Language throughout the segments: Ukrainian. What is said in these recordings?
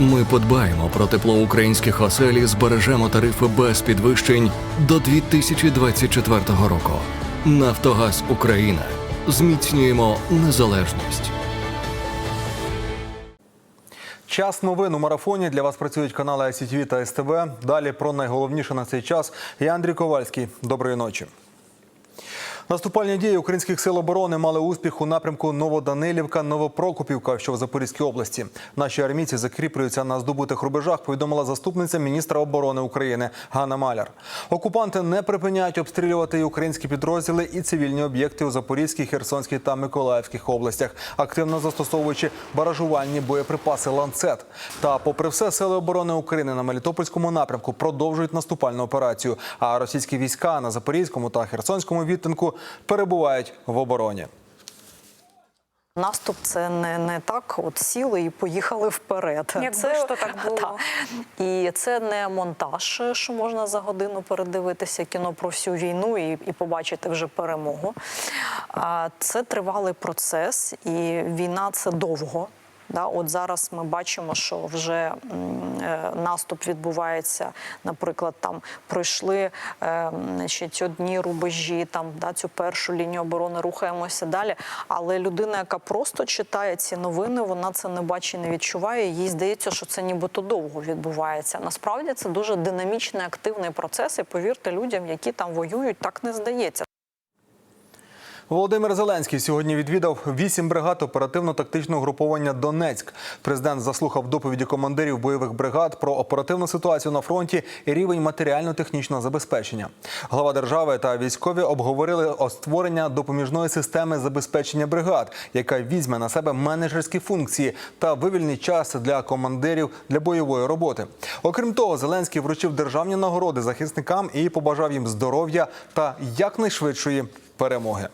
Ми подбаємо про тепло українських осель і збережемо тарифи без підвищень до 2024 року. Нафтогаз Україна. Зміцнюємо незалежність. Час новин у марафоні для вас працюють канали ICTV та СТБ. Далі про найголовніше на цей час. Я Андрій Ковальський. Доброї ночі. Наступальні дії українських сил оборони мали успіх у напрямку Новоданилівка, Новопрокопівка, що в Запорізькій області. Наші армійці закріплюються на здобутих рубежах. Повідомила заступниця міністра оборони України Ганна Маляр. Окупанти не припиняють обстрілювати і українські підрозділи і цивільні об'єкти у Запорізькій, Херсонській та Миколаївських областях, активно застосовуючи баражувальні боєприпаси ланцет. Та, попри все, сили оборони України на Мелітопольському напрямку продовжують наступальну операцію. А російські війська на Запорізькому та Херсонському відтинку перебувають в обороні. Наступ це не, не так, от сіли і поїхали вперед. Якби це ж то так було. Та. І це не монтаж, що можна за годину передивитися кіно про всю війну і, і побачити вже перемогу. А це тривалий процес, і війна це довго. Да, от зараз ми бачимо, що вже е, наступ відбувається. Наприклад, там пройшли е, значить, одні рубежі, там да, цю першу лінію оборони рухаємося далі. Але людина, яка просто читає ці новини, вона це не бачить, не відчуває. Їй здається, що це нібито довго відбувається. Насправді це дуже динамічний, активний процес. І повірте людям, які там воюють, так не здається. Володимир Зеленський сьогодні відвідав вісім бригад оперативно-тактичного груповання Донецьк. Президент заслухав доповіді командирів бойових бригад про оперативну ситуацію на фронті і рівень матеріально-технічного забезпечення. Глава держави та військові обговорили створення допоміжної системи забезпечення бригад, яка візьме на себе менеджерські функції та вивільнить час для командирів для бойової роботи. Окрім того, Зеленський вручив державні нагороди захисникам і побажав їм здоров'я та якнайшвидшої перемоги.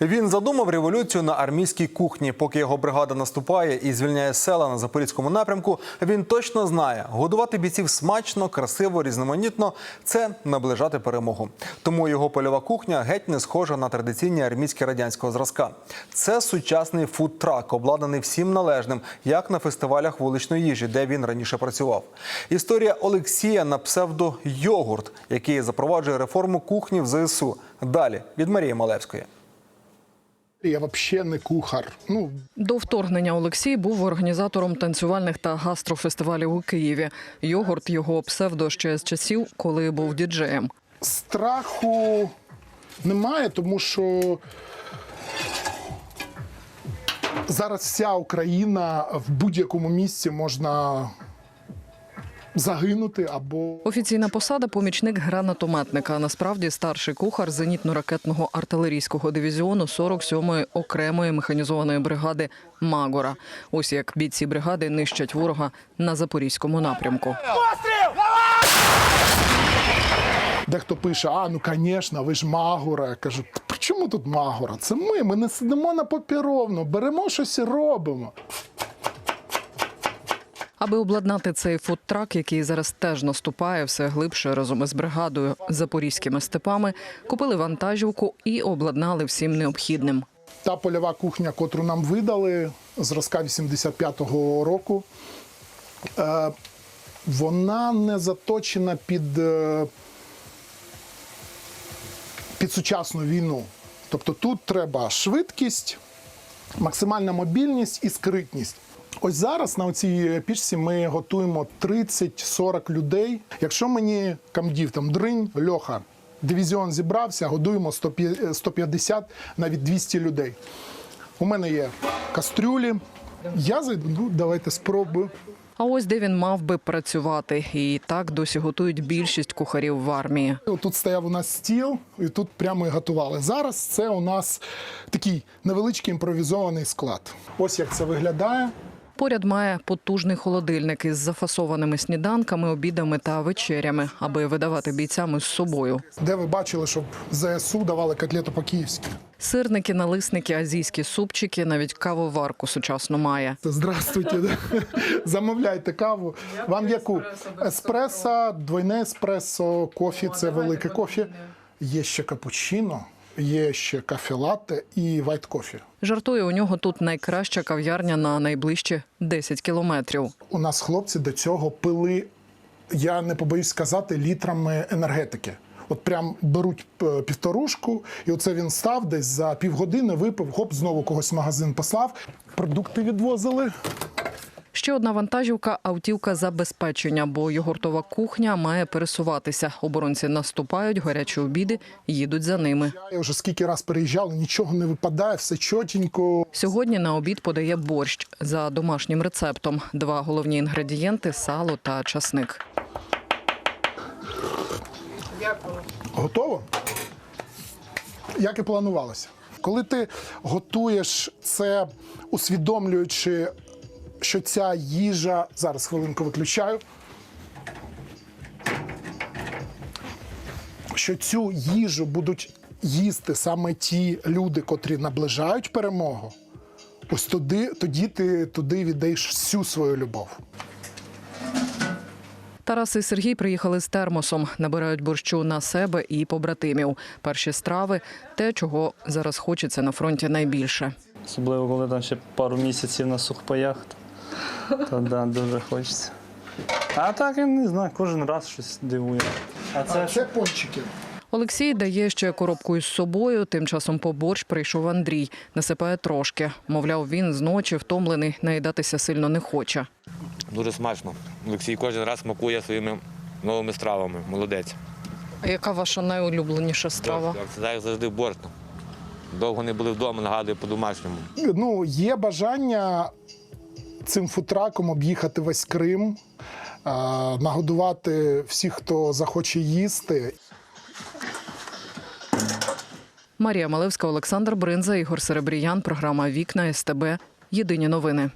Він задумав революцію на армійській кухні. Поки його бригада наступає і звільняє села на запорізькому напрямку. Він точно знає, годувати бійців смачно, красиво, різноманітно це наближати перемогу. Тому його польова кухня геть не схожа на традиційні армійські радянського зразка. Це сучасний фудтрак, обладнаний всім належним, як на фестивалях вуличної їжі, де він раніше працював. Історія Олексія на псевдо йогурт, який запроваджує реформу кухні в ЗСУ. Далі від Марії Малевської. Я взагалі не кухар. Ну, До вторгнення Олексій був організатором танцювальних та гастрофестивалів у Києві. Йогурт його псевдо ще з часів, коли був діджеєм. страху немає, тому що зараз вся Україна в будь-якому місці можна загинути або Офіційна посада помічник гранатометника. Насправді старший кухар зенітно-ракетного артилерійського дивізіону 47-ї окремої механізованої бригади Магора. Ось як бійці бригади нищать ворога на запорізькому напрямку. дехто пише: а ну звісно, ви ж Магора. Я кажу, при чому тут Магора? Це ми. Ми не сидимо на попіровну, беремо щось і робимо. Аби обладнати цей фудтрак, який зараз теж наступає все глибше разом із бригадою запорізькими степами, купили вантажівку і обладнали всім необхідним. Та польова кухня, котру нам видали зразка 85-го року, е, вона не заточена під, е, під сучасну війну. Тобто тут треба швидкість, максимальна мобільність і скритність. Ось зараз на цій пічці ми готуємо 30-40 людей. Якщо мені камдів там дринь, льоха, дивізіон зібрався, годуємо 150, 150 навіть 200 людей. У мене є кастрюлі. Я зайду, ну давайте спробую. А ось де він мав би працювати, і так досі готують більшість кухарів в армії. Тут стояв у нас стіл, і тут прямо і готували. Зараз це у нас такий невеличкий імпровізований склад. Ось як це виглядає. Поряд має потужний холодильник із зафасованими сніданками, обідами та вечерями, аби видавати бійцям із собою. Де ви бачили, щоб ЗСУ давали котлету по-київськи? Сирники, налисники, азійські супчики, навіть кавоварку сучасно має. Здравствуйте. Замовляйте каву. Вам яку? Еспресо, двойне еспресо, кофі це велике кофі. Є ще капучино. Є ще кафе-латте і вайт кофі. Жартує, у нього тут найкраща кав'ярня на найближчі 10 кілометрів. У нас хлопці до цього пили, я не побоюсь сказати, літрами енергетики. От прям беруть е, півторушку, і оце він став десь за півгодини, випив, хоп, знову когось в магазин послав. Продукти відвозили. Ще одна вантажівка автівка забезпечення, бо йогуртова кухня має пересуватися. Оборонці наступають, гарячі обіди їдуть за ними. Я вже скільки раз переїжджав, нічого не випадає, все чотенько. Сьогодні на обід подає борщ за домашнім рецептом. Два головні інгредієнти сало та часник. Готово? Як і планувалося. Коли ти готуєш це, усвідомлюючи, що ця їжа. Зараз хвилинку виключаю. Що цю їжу будуть їсти саме ті люди, котрі наближають перемогу, ось туди, тоді ти туди віддаєш всю свою любов. Тарас і Сергій приїхали з термосом, набирають борщу на себе і побратимів. Перші страви те, чого зараз хочеться на фронті найбільше. Особливо, коли там ще пару місяців на сухпаях, то, то да, дуже хочеться. А так я не знаю, кожен раз щось дивує. А це Це пончики. Олексій дає ще коробку із собою. Тим часом по борщ прийшов Андрій. Насипає трошки. Мовляв, він з ночі втомлений, наїдатися сильно не хоче. Дуже смачно. Олексій кожен раз смакує своїми новими стравами. Молодець. А яка ваша найулюбленіша страва? Це як завжди борщ. Довго не були вдома, нагадую по-домашньому. ну, є бажання цим футраком об'їхати весь Крим, нагодувати всіх, хто захоче їсти. Марія Малевська, Олександр Бринза, Ігор Серебріян. Програма Вікна СТБ. Єдині новини.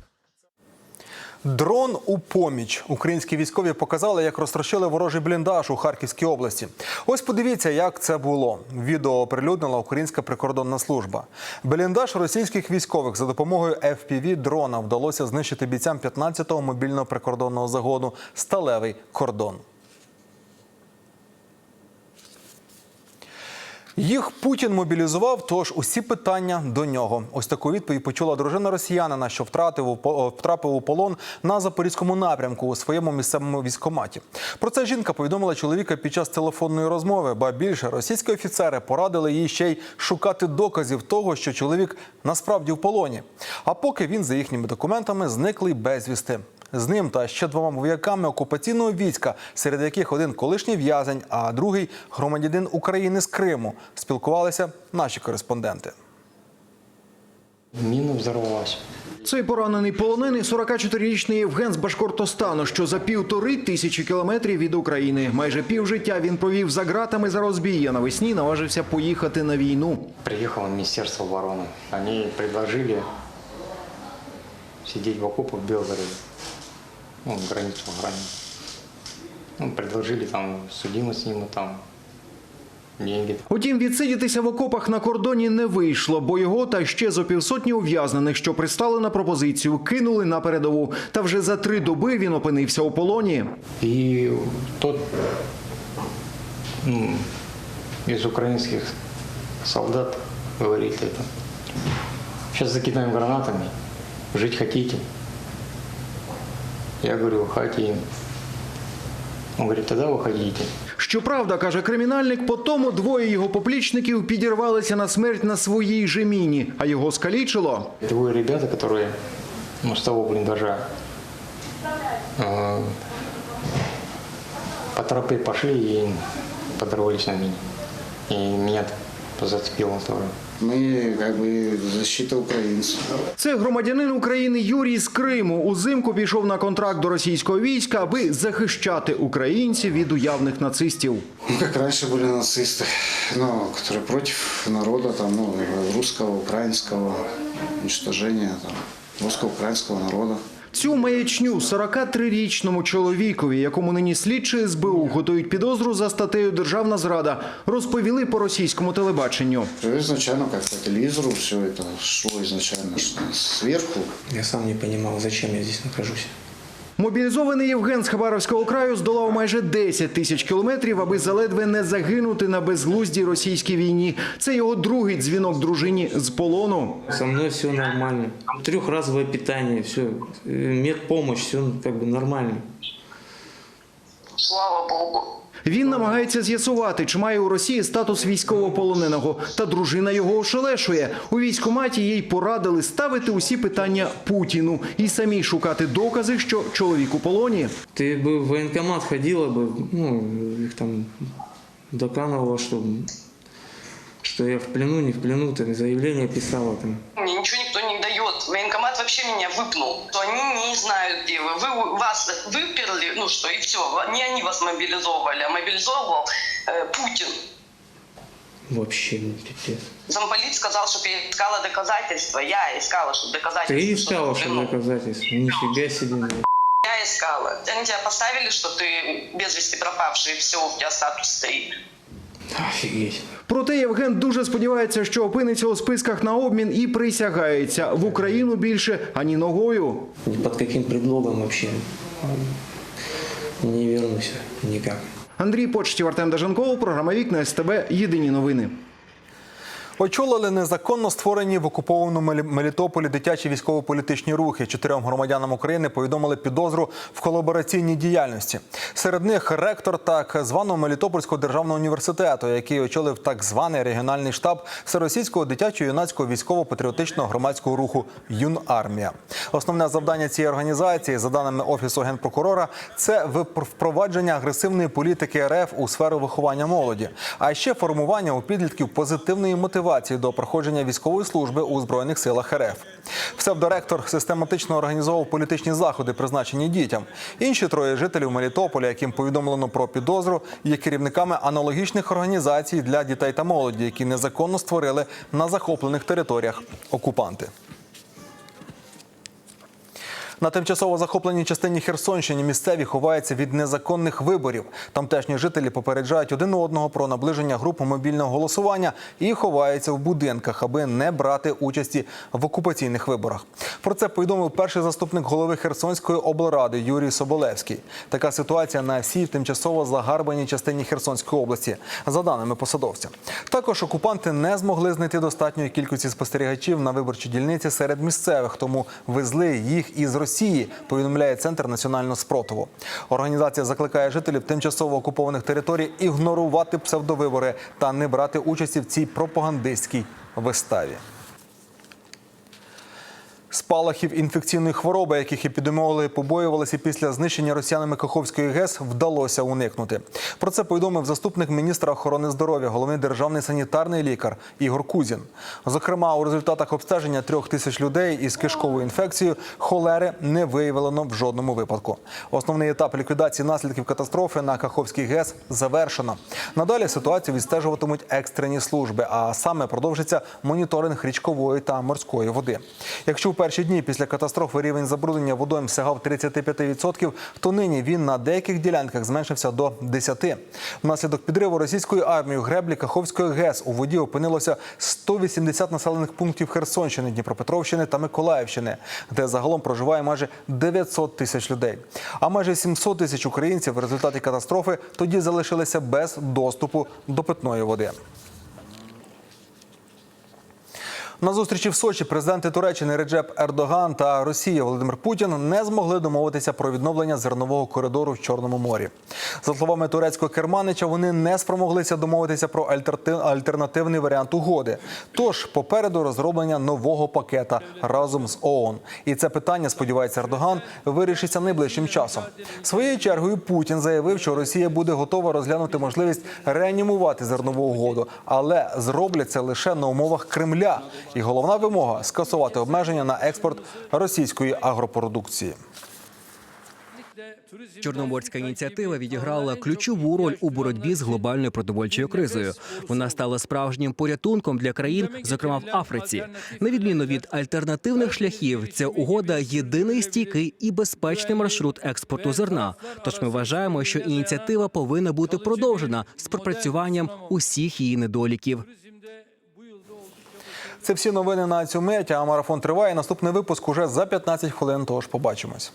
Дрон у поміч. Українські військові показали, як розтрощили ворожий бліндаж у Харківській області. Ось подивіться, як це було. Відео оприлюднила Українська прикордонна служба. Бліндаж російських військових за допомогою fpv дрона вдалося знищити бійцям 15-го мобільного прикордонного загону Сталевий кордон. Їх Путін мобілізував, тож усі питання до нього. Ось таку відповідь почула дружина росіянина, що втратив втрапив у полон на запорізькому напрямку у своєму місцевому військкоматі. Про це жінка повідомила чоловіка під час телефонної розмови. Ба більше російські офіцери порадили їй ще й шукати доказів того, що чоловік насправді в полоні. А поки він за їхніми документами зниклий безвісти. З ним та ще двома вояками окупаційного війська, серед яких один колишній в'язень, а другий громадянин України з Криму, спілкувалися наші кореспонденти. Міна взорвалась. Цей поранений полонений 44-річний Євген з Башкортостану, що за півтори тисячі кілометрів від України. Майже півжиття він провів за ґратами за розбій, а навесні наважився поїхати на війну. Приехало Министерство обороны. Они предложили сидеть в окопах в Белгороде. Ну, границу охранять. Ну, предложили там судимость ему там, деньги. Утім, відсидітися в окопах на кордоні не вийшло, бо його та ще зо півсотні ув'язнених, що пристали на пропозицію, кинули на передову. Та вже за три доби він опинився у полоні. И тот ну, из украинских солдат говорит это. Сейчас закидаем гранатами. Жить хотите? Я говорю, хотим. Он говорит, тогда выходите. Щоправда, каже кримінальник, по тому двоє його поплічників підірвалися на смерть на своїй же міні, а його скалічило. Двое ребята, которые ну, с того блиндажа э, по тропе пошли и подорвались на мине. И меня зацепило тоже. Мы как бы защита украинцев. Це громадянин України Юрій з Криму. Узимку пішов на контракт до російського війська, аби захищати українців від уявних нацистів. Ну, как раньше были нацисты, ну, которые против народа, там, ну, русского, украинского, уничтожения там, русско-украинского народа. Цю маячню 43-річному чоловікові, якому нині слідчі СБУ готують підозру за статтею Державна зрада, розповіли по російському телебаченню. Ізначально як по телевізору все це шло изначально зверху. сверху. Я сам не розумів, зачем я тут нахожусь. Мобілізований Євген з Хабаровського краю здолав майже 10 тисяч кілометрів, аби заледве не загинути на безглуздій російській війні. Це його другий дзвінок дружині з полону. Со мною все нормально. Трьохразове питання, все. Медпомощь, все как бы нормально. Слава Богу. Він намагається з'ясувати, чи має у Росії статус військовополоненого. Та дружина його ошелешує. У військкоматі їй порадили ставити усі питання Путіну і самій шукати докази, що чоловік у полоні. Ты бы в военкомат ходила бы, ну, их там доканывала, что, что я в плену, не в плену, там заявление писала там. Мне ничего никто не дает. Военкомат вообще меня выпнул. То они не знают, где вы. Вы вас выперли, ну что, и все. Не они вас мобилизовывали, а мобилизовывал э, Путин. Вообще, ну, пипец. Замполит сказал, чтобы я искала доказательства. Я искала, чтобы доказательства. Ты что искала, ты в что плену. доказательства? Нифига себе. ну. Я искала. Они тебя поставили, что ты без вести пропавший, и все, у тебя статус стоит. Офигеть. Проте Євген дуже сподівається, що опиниться у списках на обмін і присягається в Україну більше ані ногою. Ні під яким предлогом взагалі не вернусь ніяк. Андрій Почтів, Артем Даженков, програма Вікна СТБ. Єдині новини. Очолили незаконно створені в окупованому Мелі- Мелітополі дитячі військово-політичні рухи. Чотирьом громадянам України повідомили підозру в колабораційній діяльності. Серед них ректор так званого Мелітопольського державного університету, який очолив так званий регіональний штаб всеросійського дитячо-юнацького військово-патріотичного громадського руху Юнармія. Основне завдання цієї організації, за даними офісу генпрокурора, це впровадження агресивної політики РФ у сферу виховання молоді, а ще формування у підлітків позитивної мотивації до проходження військової служби у збройних силах РФ. Псевдоректор систематично організовував політичні заходи, призначені дітям. Інші троє жителів Мелітополя, яким повідомлено про підозру, є керівниками аналогічних організацій для дітей та молоді, які незаконно створили на захоплених територіях окупанти. На тимчасово захопленій частині Херсонщини місцеві ховаються від незаконних виборів. Тамтешні жителі попереджають один одного про наближення групи мобільного голосування і ховаються в будинках, аби не брати участі в окупаційних виборах. Про це повідомив перший заступник голови Херсонської облради Юрій Соболевський. Така ситуація на всій тимчасово загарбаній частині Херсонської області, за даними посадовця. Також окупанти не змогли знайти достатньої кількості спостерігачів на виборчій дільниці серед місцевих, тому везли їх із Росії. Повідомляє центр національного спротиву. Організація закликає жителів тимчасово окупованих територій ігнорувати псевдовибори та не брати участі в цій пропагандистській виставі. Спалахів інфекційної хвороби, яких епідеміологи побоювалися після знищення росіянами Каховської ГЕС, вдалося уникнути. Про це повідомив заступник міністра охорони здоров'я, головний державний санітарний лікар Ігор Кузін. Зокрема, у результатах обстеження трьох тисяч людей із кишковою інфекцією холери не виявлено в жодному випадку. Основний етап ліквідації наслідків катастрофи на Каховській ГЕС завершено. Надалі ситуацію відстежуватимуть екстрені служби, а саме продовжиться моніторинг річкової та морської води. Якщо перші дні після катастрофи рівень забруднення водойм сягав 35%, то нині він на деяких ділянках зменшився до 10%. Внаслідок підриву російською армією греблі Каховської ГЕС у воді опинилося 180 населених пунктів Херсонщини, Дніпропетровщини та Миколаївщини, де загалом проживає майже 900 тисяч людей. А майже 700 тисяч українців в результаті катастрофи тоді залишилися без доступу до питної води. На зустрічі в Сочі президенти Туреччини Реджеп Ердоган та Росії Володимир Путін не змогли домовитися про відновлення зернового коридору в Чорному морі. За словами турецького керманича, вони не спромоглися домовитися про альтернативний варіант угоди. Тож попереду розроблення нового пакета разом з ООН. І це питання, сподівається Ердоган, вирішиться найближчим часом. Своєю чергою Путін заявив, що Росія буде готова розглянути можливість реанімувати зернову угоду, але зроблять це лише на умовах Кремля. І головна вимога скасувати обмеження на експорт російської агропродукції. Чорноморська ініціатива відіграла ключову роль у боротьбі з глобальною продовольчою кризою. Вона стала справжнім порятунком для країн, зокрема в Африці. На відміну від альтернативних шляхів, ця угода єдиний стійкий і безпечний маршрут експорту зерна. Тож ми вважаємо, що ініціатива повинна бути продовжена з пропрацюванням усіх її недоліків. Це всі новини на цю мить, а марафон триває. Наступний випуск уже за 15 хвилин. Тож побачимось.